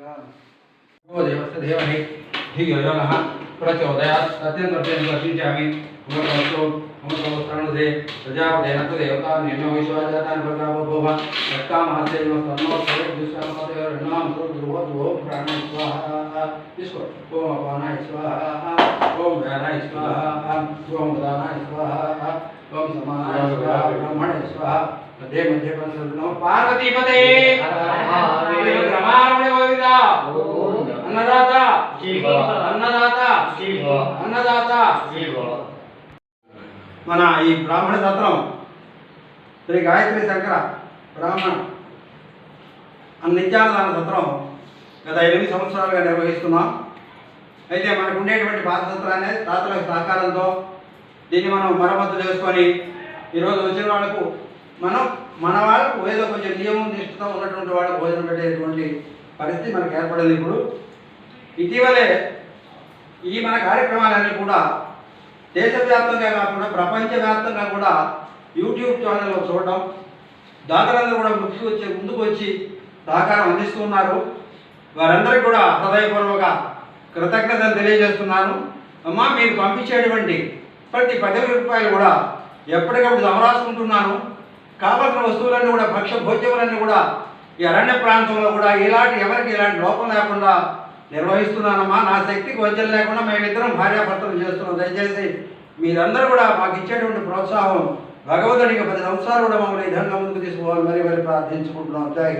देवस्य देवहि धियो यो नः प्रचोदयात् सत्यं कर्तव्यं दर्शिंचामि भगवतो अमृतवस्त्राणुदे प्रजापतेन तु देवता निम्नो विश्वाजातान् प्रजापो भोव रक्तामहस्य सर्वदुष्टामतेर्नाम ध्रुव ध्रुव स्वाहा इसको ओम अपानाय स्वाहा ओम व्यानाय स्वाहा ओम उदानाय स्वाहा ओम समानाय स्वाहा ब्रह्मणे स्वाहा मध्ये मध्ये पंचनो पार्वतीपते అన్నదాత అన్నదాత అన్నదాత మన ఈ బ్రాహ్మణ సత్రం శ్రీ గాయత్రి శంకర బ్రాహ్మణ. నిత్యానదాన సత్రం గత ఎనిమిది సంవత్సరాలుగా నిర్వహిస్తున్నాం. అయితే మనకు ఉండేటువంటి సత్రాన్ని తాతల సహకారంతో దీన్ని మనం మరమ్మతు చేసుకొని ఈరోజు వచ్చిన వాళ్ళకు మనం మన వాళ్ళకు ఏదో కొంచెం నియమం నిష్ఠతో ఉన్నటువంటి వాళ్ళకు భోజనం పెట్టేటువంటి పరిస్థితి మనకు ఏర్పడింది ఇప్పుడు. ఇటీవలే ఈ మన కార్యక్రమాలన్నీ కూడా దేశవ్యాప్తంగా కాకుండా ప్రపంచవ్యాప్తంగా కూడా యూట్యూబ్ ఛానల్లో చూడడం దాతలందరూ కూడా ముందుకు వచ్చి ముందుకు వచ్చి సహకారం అందిస్తున్నారు వారందరికీ కూడా హృదయపూర్వక కృతజ్ఞతలు తెలియజేస్తున్నాను. అమ్మా మీరు పంపించేటువంటి ప్రతి పది రూపాయలు కూడా ఎప్పటికప్పుడు సమరాసుకుంటున్నాను. కావలసిన వస్తువులన్నీ కూడా భక్ష్య భోజ్యములన్నీ కూడా ఈ అరణ్య ప్రాంతంలో కూడా ఇలాంటి ఎవరికి ఇలాంటి లోపం లేకుండా నిర్వహిస్తున్నానమ్మా. నా శక్తికి వంచన లేకుండా మేమిద్దరం భార్యాభర్తలు చేస్తున్నాం. దయచేసి మీరందరూ కూడా మాకు ఇచ్చేటువంటి ప్రోత్సాహం భగవంతుడికి పది సంవత్సరాలు కూడా మమ్మల్ని ఈ విధంగా ముందుకు తీసుకోవాలి మరి మరి ప్రార్థించుకుంటున్నాం. జై